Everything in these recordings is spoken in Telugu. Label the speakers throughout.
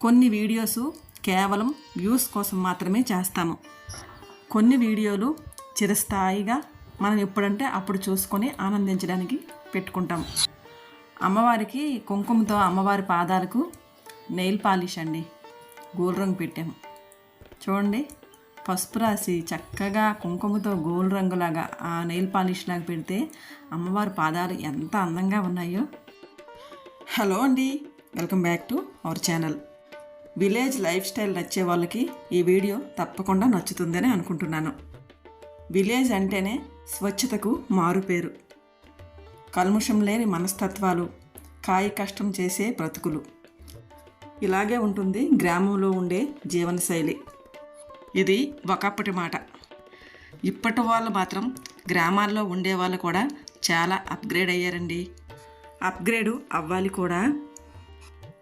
Speaker 1: కొన్ని వీడియోస్ కేవలం వ్యూస్ కోసం మాత్రమే చేస్తాము. కొన్ని వీడియోలు చిరస్థాయిగా మనం ఎప్పుడంటే అప్పుడు చూసుకొని ఆనందించడానికి పెట్టుకుంటాం అమ్మవారికి కుంకుమతో అమ్మవారి పాదాలకు నెయిల్ పాలిష్ అండి. గోల్ రంగు పెట్టాము. చూడండి పసుపు రాసి చక్కగా కుంకుమతో గోల్ రంగులాగా ఆ నెయిల్ పాలిష్ లాగా పెడితే అమ్మవారి పాదాలు ఎంత అందంగా ఉన్నాయో. హలో అండి welcome back to our channel. Village lifestyle నచ్చే వాళ్ళకి ఈ వీడియో తప్పకుండా నచ్చుతుందని అనుకుంటున్నాను. విలేజ్ అంటేనే స్వచ్ఛతకు మారుపేరు కల్ముషం లేని మనస్తత్వాలు కాయ కష్టం చేసే బ్రతుకులు. ఇలాగే ఉంటుంది గ్రామంలో ఉండే జీవనశైలి. ఇది ఒకప్పటి మాట. ఇప్పటి వాళ్ళు మాత్రం గ్రామాల్లో ఉండే వాళ్ళు కూడా చాలా అప్గ్రేడ్ అయ్యారండి. అప్గ్రేడ్ అవ్వాలి కూడా.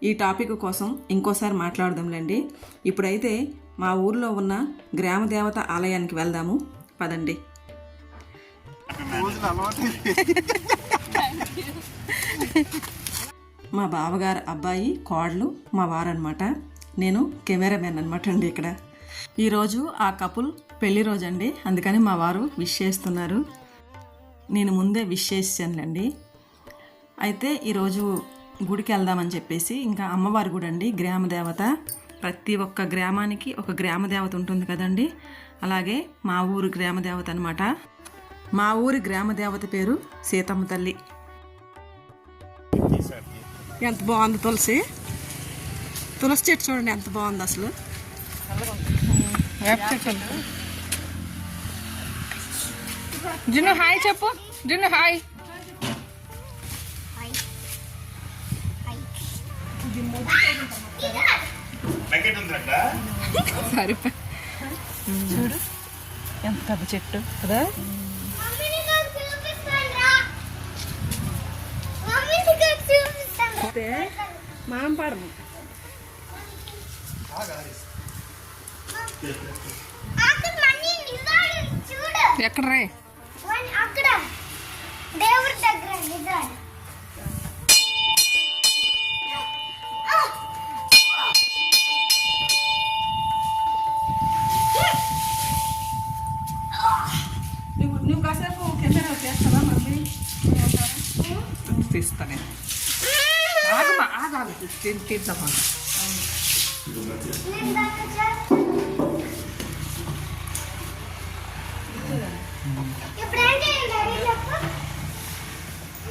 Speaker 1: ఈ టాపిక్ కోసం ఇంకోసారి మాట్లాడదాంలేండి. ఇప్పుడైతే మా ఊర్లో ఉన్న గ్రామ దేవత ఆలయానికి వెళ్దాము. పదండి. మా బావగారు అబ్బాయి కోడలు మా వారనమాట నేను కెమెరామెన్ అనమాట అండి ఇక్కడ. ఈరోజు ఆ కపుల్ పెళ్ళి రోజు అండి. అందుకని మా వారు విష్ చేస్తున్నారు. నేను ముందే విష్ చేసానులేండి అయితే ఈరోజు గుడికి వెళ్దామని చెప్పేసి ఇంకా అమ్మవారి గుడి అండి గ్రామ దేవత. ప్రతి ఒక్క గ్రామానికి ఒక గ్రామ దేవత ఉంటుంది కదండి. అలాగే మా ఊరు గ్రామ దేవత అనమాట మా ఊరి గ్రామ దేవత పేరు సీతమ్మ తల్లి. ఎంత బాగుంది తులసి? తులసి చెట్టు చూడండి ఎంత బాగుంది అసలు.
Speaker 2: జిన్ను హాయ్ చెప్పు. జిన్ను హాయ్. సరిపోయి చూడు. ఎంత పెద్ద చెట్టు. కదా?
Speaker 1: మాంపాడము
Speaker 2: ఎక్కడ రే?
Speaker 3: అక్కడ. దేవుడి దగ్గర నిద్రాడు
Speaker 2: తీద్దామా?
Speaker 3: నేను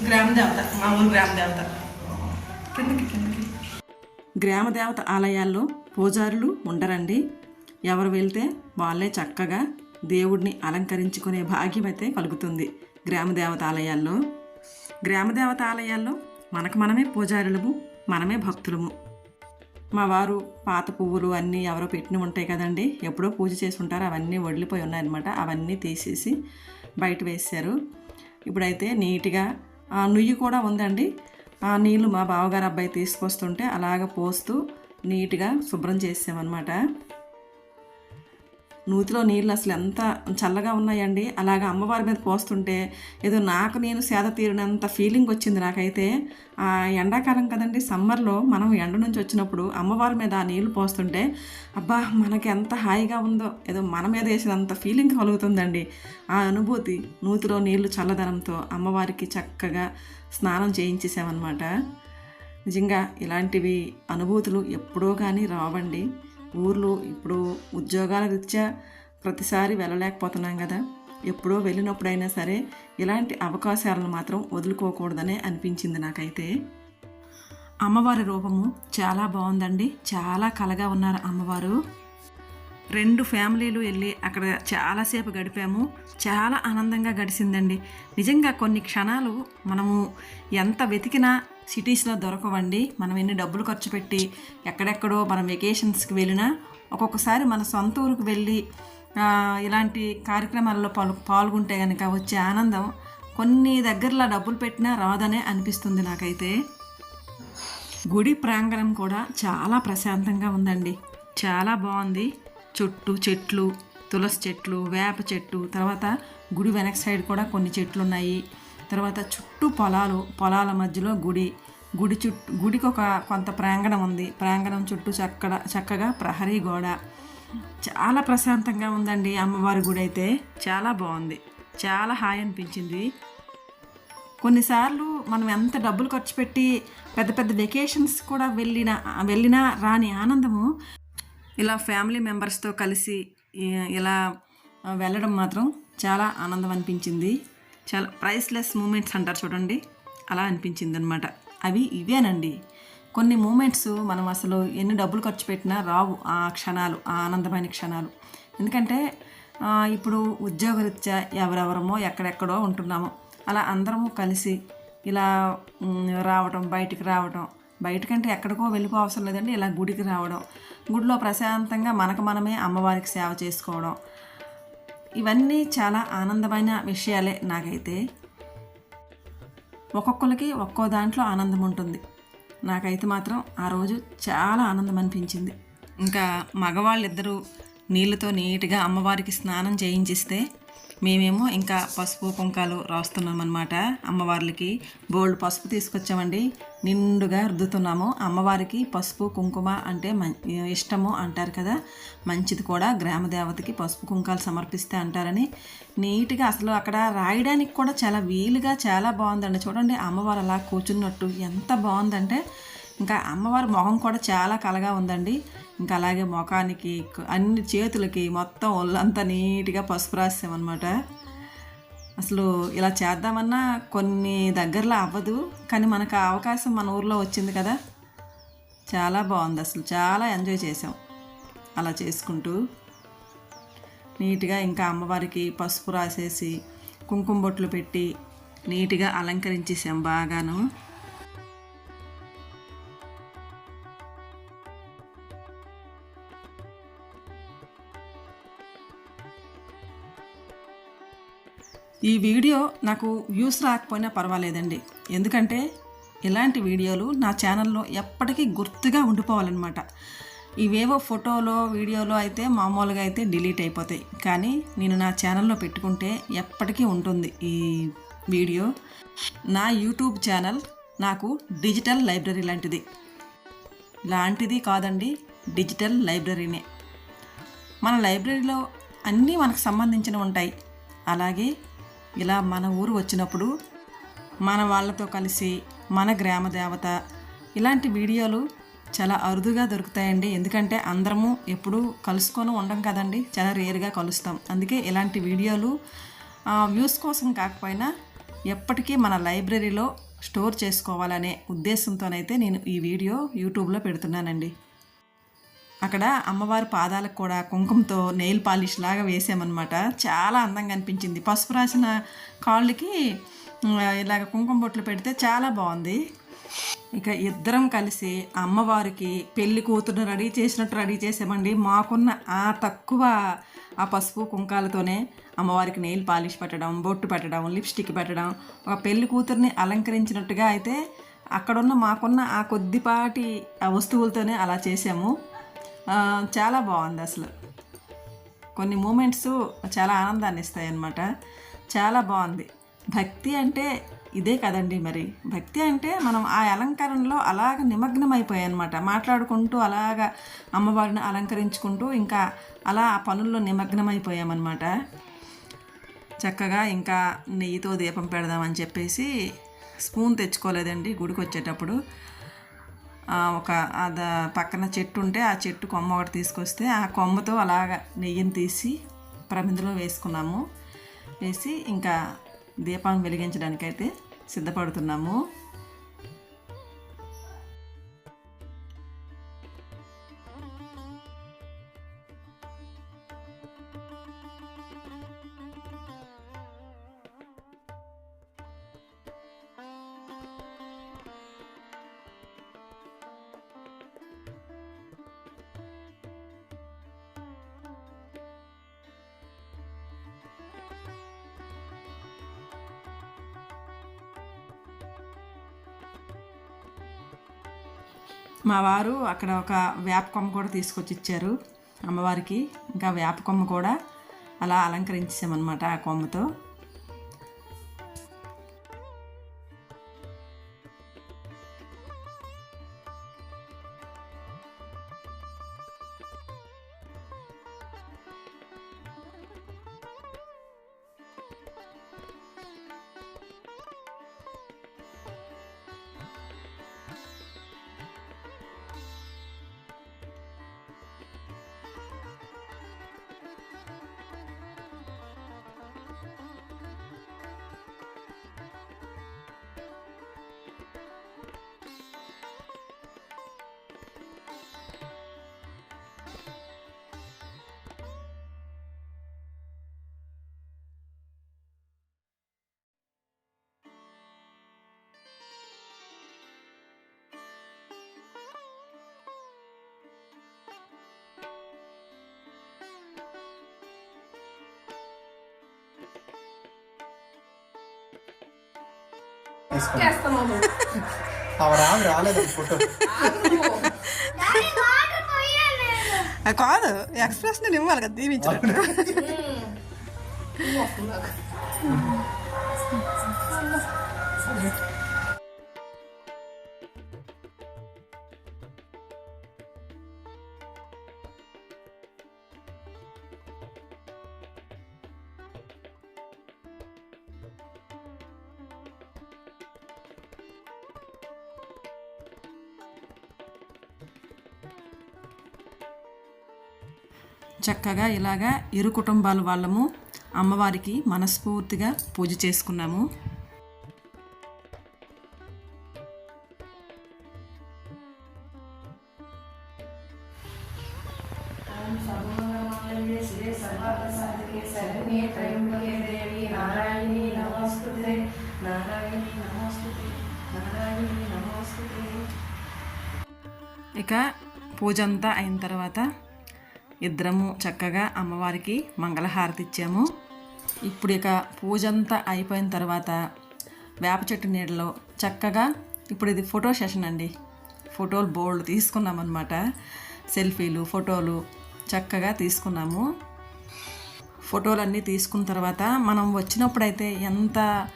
Speaker 1: గ్రామ దేవత గ్రామ దేవత. కిందకి కిందకి. గ్రామ దేవత ఆలయాల్లో పూజారులు ఉండరండి. ఎవరు వెళ్తే వాళ్ళే చక్కగా దేవుడిని అలంకరించుకునే భాగ్యం అయితే కలుగుతుంది గ్రామ దేవత ఆలయాల్లో. గ్రామ దేవత ఆలయాల్లో మనకు మనమే పూజారులము మనమే భక్తులము. మా వారు పాత పువ్వులు అన్నీ ఎవరో పెట్టిన ఉంటాయి కదండి. ఎప్పుడో పూజ చేసి ఉంటారు. అవన్నీ వడిలిపోయి ఉన్నాయన్నమాట. అవన్నీ తీసేసి బయట వేశారు. ఇప్పుడైతే నీట్గా ఆ నుయ్యి కూడా ఉందండి. ఆ నీళ్ళు మా బావగారు అబ్బాయి తీసుకొస్తుంటే అలాగ పోస్తూ నీట్గా శుభ్రం చేసామన్నమాట నూతిలో నీళ్ళు అసలు ఎంత చల్లగా ఉన్నాయండి. అలాగ అమ్మవారి మీద పోస్తుంటే ఏదో నాకు నేను సేద తీరినంత ఫీలింగ్ వచ్చింది నాకైతే. ఆ ఎండాకాలం కదండి సమ్మర్లో మనం ఎండ నుంచి వచ్చినప్పుడు అమ్మవారి మీద ఆ నీళ్ళు పోస్తుంటే అబ్బా మనకి ఎంత హాయిగా ఉందో ఏదో మన మీద వేసినంత ఫీలింగ్ కలుగుతుందండి. ఆ అనుభూతి నూతిలో నీళ్ళు చల్లదనంతో అమ్మవారికి చక్కగా స్నానం చేయించేసామన్నమాట. నిజంగా ఇలాంటివి అనుభూతులు ఎప్పుడో కానీ రావండి. ఊర్లో ఇప్పుడు ఉద్యోగాల రీత్యా ప్రతిసారి వెళ్ళలేకపోతున్నాం కదా. ఎప్పుడో వెళ్ళినప్పుడైనా సరే ఇలాంటి అవకాశాలను మాత్రం వదులుకోకూడదనే అనిపించింది నాకైతే. అమ్మవారి రూపము చాలా బాగుందండి చాలా కలగా ఉన్నారు అమ్మవారు. రెండు ఫ్యామిలీలు వెళ్ళి అక్కడ చాలాసేపు గడిపాము. చాలా ఆనందంగా గడిచిందండి నిజంగా కొన్ని క్షణాలు మనము ఎంత వెతికినా సిటీస్లో దొరకవండి. మనం ఎన్ని డబ్బులు ఖర్చు పెట్టి ఎక్కడెక్కడో మనం వెకేషన్స్కి వెళ్ళినా ఒక్కొక్కసారి మన సొంత ఊరికి వెళ్ళి ఇలాంటి కార్యక్రమాల్లో పాల్ పాల్గొంటే కనుక వచ్చే ఆనందం కొన్ని దగ్గరలో డబ్బులు పెట్టినా రాదనే అనిపిస్తుంది నాకైతే. గుడి ప్రాంగణం కూడా చాలా ప్రశాంతంగా ఉందండి. చాలా బాగుంది. చుట్టూ చెట్లు తులసి చెట్లు వేప చెట్టు తర్వాత గుడి వెనక సైడ్ కూడా కొన్ని చెట్లు ఉన్నాయి తర్వాత చుట్టూ పొలాలు పొలాల మధ్యలో గుడి. గుడి చుట్టూ గుడికి ఒక కొంత ప్రాంగణం ఉంది. ప్రాంగణం చుట్టూ చక్కడ చక్కగా ప్రహరీ గోడ. చాలా ప్రశాంతంగా ఉందండి అమ్మవారి గుడి అయితే. చాలా బాగుంది. చాలా హాయి అనిపించింది. కొన్నిసార్లు మనం ఎంత డబ్బులు ఖర్చు పెట్టి పెద్ద పెద్ద వెకేషన్స్ కూడా వెళ్ళిన వెళ్ళినా రాని ఆనందము ఇలా ఫ్యామిలీ మెంబర్స్తో కలిసి ఇలా వెళ్ళడం మాత్రం చాలా ఆనందం అనిపించింది. చాలా ప్రైస్లెస్ మూమెంట్స్ అంటారు చూడండి. అలా అనిపించింది అనమాట అవి ఇవేనండి. కొన్ని మూమెంట్స్ మనం అసలు ఎన్ని డబ్బులు ఖర్చు పెట్టినా రావు ఆ క్షణాలు ఆ ఆనందమైన క్షణాలు. ఎందుకంటే ఇప్పుడు ఉద్యోగరీత్యా ఎవరెవరమో ఎక్కడెక్కడో ఉంటున్నామో. అలా అందరము కలిసి ఇలా రావటం బయటికి రావటం బయటకంటే ఎక్కడికో వెళ్ళిపో అవసరం లేదండి. ఇలా గుడికి రావడం గుడిలో ప్రశాంతంగా మనకు మనమే అమ్మవారికి సేవ చేసుకోవడం ఇవన్నీ చాలా ఆనందమైన విషయాలే నాకైతే. ఒక్కొక్కరికి ఒక్కో దాంట్లో ఆనందం ఉంటుంది. నాకైతే మాత్రం ఆ రోజు చాలా ఆనందం అనిపించింది. ఇంకా మగవాళ్ళిద్దరూ నీళ్ళతో నీట్గా అమ్మవారికి స్నానం చేయించిస్తే మేమేమో ఇంకా పసుపు కుంకాలు రాస్తున్నాం అనమాట అమ్మవార్లకి. బోల్డ్ పసుపు తీసుకొచ్చామండి. నిండుగా రుద్దుతున్నాము. అమ్మవారికి పసుపు కుంకుమ అంటే మం ఇష్టము అంటారు కదా. మంచిది కూడా గ్రామ దేవతకి పసుపు కుంకాలు సమర్పిస్తే అంటారని. నీట్గా అసలు అక్కడ రాయడానికి కూడా చాలా వీలుగా చాలా బాగుందండి. చూడండి అమ్మవారు అలా కూర్చున్నట్టు ఎంత బాగుందంటే ఇంకా అమ్మవారి మొహం కూడా చాలా కలగా ఉందండి. ఇంకా అలాగే ముఖానికి అన్ని చేతులకి మొత్తం ఒళ్ళంతా నీట్గా పసుపు రాసామన్నమాట అసలు ఇలా చేద్దామన్నా కొన్ని దగ్గరలో అవ్వదు కానీ మనకు ఆ అవకాశం మన ఊర్లో వచ్చింది కదా. చాలా బాగుంది అసలు చాలా ఎంజాయ్ చేసాం అలా చేసుకుంటూ. నీట్గా ఇంకా అమ్మవారికి పసుపు రాసేసి కుంకుమ బొట్లు పెట్టి నీట్గా అలంకరించేసాం బాగాను. ఈ వీడియో నాకు వ్యూస్ రాకపోయినా పర్వాలేదండి. ఎందుకంటే ఇలాంటి వీడియోలు నా ఛానల్లో ఎప్పటికీ గుర్తుగా ఉండిపోవాలన్నమాట. ఇవేవో ఫోటోలో వీడియోలో అయితే మామూలుగా అయితే డిలీట్ అయిపోతాయి. కానీ నేను నా ఛానల్లో పెట్టుకుంటే ఎప్పటికీ ఉంటుంది ఈ వీడియో. నా యూట్యూబ్ ఛానల్ నాకు డిజిటల్ లైబ్రరీ లాంటిది. లాంటిది కాదండి డిజిటల్ లైబ్రరీనే. మన లైబ్రరీలో అన్నీ మనకు సంబంధించినవి ఉంటాయి. అలాగే ఇలా మన ఊరు వచ్చినప్పుడు మన వాళ్ళతో కలిసి మన గ్రామ దేవత ఇలాంటి వీడియోలు చాలా అరుదుగా దొరుకుతాయండి. ఎందుకంటే అందరము ఎప్పుడూ కలుసుకొని ఉండం కదండి. చాలా రేరుగా కలుస్తాం. అందుకే ఇలాంటి వీడియోలు ఆ, వ్యూస్ కోసం కాకపోయినా ఎప్పటికీ మన లైబ్రరీలో స్టోర్ చేసుకోవాలనే ఉద్దేశంతోనైతే నేను ఈ వీడియో యూట్యూబ్లో పెడుతున్నానండి. అక్కడ అమ్మవారి పాదాలకు కూడా కుంకుమతో నెయిల్ పాలిష్ లాగా వేసామన్నమాట. చాలా అందంగా అనిపించింది. పసుపు రాసిన కాళ్ళకి ఇలాగ కుంకుమ బొట్లు పెడితే చాలా బాగుంది. ఇక ఇద్దరం కలిసి అమ్మవారికి పెళ్ళి కూతురు రెడీ చేసినట్టు రెడీ చేసామండి. మాకున్న ఆ తక్కువ ఆ పసుపు కుంకాలతోనే అమ్మవారికి నెయిల్ పాలిష్ పెట్టడం బొట్టు పెట్టడం లిప్స్టిక్ పెట్టడం ఒక పెళ్ళి కూతుర్ని అలంకరించినట్టుగా అయితే అక్కడున్న మాకున్న ఆ కొద్దిపాటి ఆ వస్తువులతోనే అలా చేసాము. చాలా బాగుంది అసలు. కొన్ని మూమెంట్స్ చాలా ఆనందాన్ని ఇస్తాయి అన్నమాట చాలా బాగుంది. భక్తి అంటే ఇదే కదండి మరి. భక్తి అంటే మనం ఆ అలంకరణలో అలాగ నిమగ్నం అనమాట మాట్లాడుకుంటూ అలాగ అమ్మవారిని అలంకరించుకుంటూ ఇంకా అలా ఆ పనుల్లో నిమగ్నమైపోయామన్నమాట. చక్కగా ఇంకా నెయ్యితో దీపం పెడదామని చెప్పేసి స్పూన్ తెచ్చుకోలేదండి గుడికి వచ్చేటప్పుడు ఒక అద పక్కన చెట్టు ఉంటే ఆ చెట్టు కొమ్మ ఒకటి తీసుకొస్తే ఆ కొమ్మతో అలాగ నెయ్యిని తీసి ప్రమిదలో వేసుకున్నాము. వేసి ఇంకా దీపాన్ని వెలిగించడానికైతే సిద్ధపడుతున్నాము. మా వారు అక్కడ ఒక వేప కొమ్మ కూడా తీసుకొచ్చి ఇచ్చారు అమ్మవారికి. ఇంకా వేప కొమ్మ కూడా అలా అలంకరించామన్నమాట ఆ కొమ్మతో.
Speaker 4: రాదు రాలేదు ఫోటో
Speaker 1: కాదు ఎక్స్ప్రెస్ నేను ఇవ్వాలి కదా దీవించినట్టు చక్కగా ఇలాగా ఇరు కుటుంబాల వాళ్ళము అమ్మవారికి మనస్ఫూర్తిగా పూజ చేసుకున్నాము. ఇక పూజ అంతా అయిన తర్వాత ఇద్దరము చక్కగా అమ్మవారికి మంగళహారతి ఇచ్చాము. ఇప్పుడు ఇక పూజ అంతా అయిపోయిన తర్వాత వేప చెట్టు నీడలో చక్కగా ఇప్పుడు ఇది ఫోటో సెషన్ అండి. ఫోటోలు బోల్డ్ తీసుకున్నాం అనమాట సెల్ఫీలు ఫోటోలు చక్కగా తీసుకున్నాము. ఫోటోలన్నీ తీసుకున్న తర్వాత మనం వచ్చినప్పుడైతే ఎంత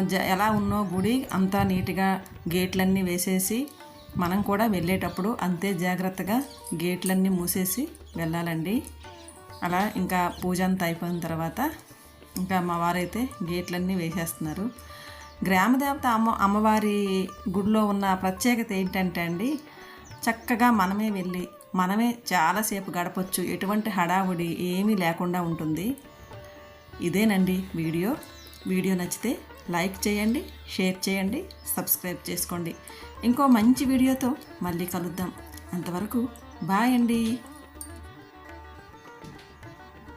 Speaker 1: జ- ఎలా ఉన్నో గుడి అంతా నీట్గా గేట్లన్నీ వేసేసి మనం కూడా వెళ్ళేటప్పుడు అంతే జాగ్రత్తగా గేట్లన్నీ మూసేసి వెళ్ళాలండి. అలా ఇంకా పూజ అంతా అయిపోయిన తర్వాత ఇంకా మా వారైతే గేట్లన్నీ వేసేస్తున్నారు. గ్రామదేవత అమ్మ అమ్మవారి గుడిలో ఉన్న ప్రత్యేకత ఏంటంటే అండి చక్కగా మనమే వెళ్ళి మనమే చాలాసేపు గడపచ్చు ఎటువంటి హడావుడి ఏమీ లేకుండా ఉంటుంది. ఇదేనండి వీడియో. వీడియో నచ్చితే లైక్ చేయండి షేర్ చేయండి సబ్స్క్రైబ్ చేసుకోండి. ఇంకో మంచి వీడియోతో మళ్ళీ కలుద్దాం. అంతవరకు బాయ్ అండి.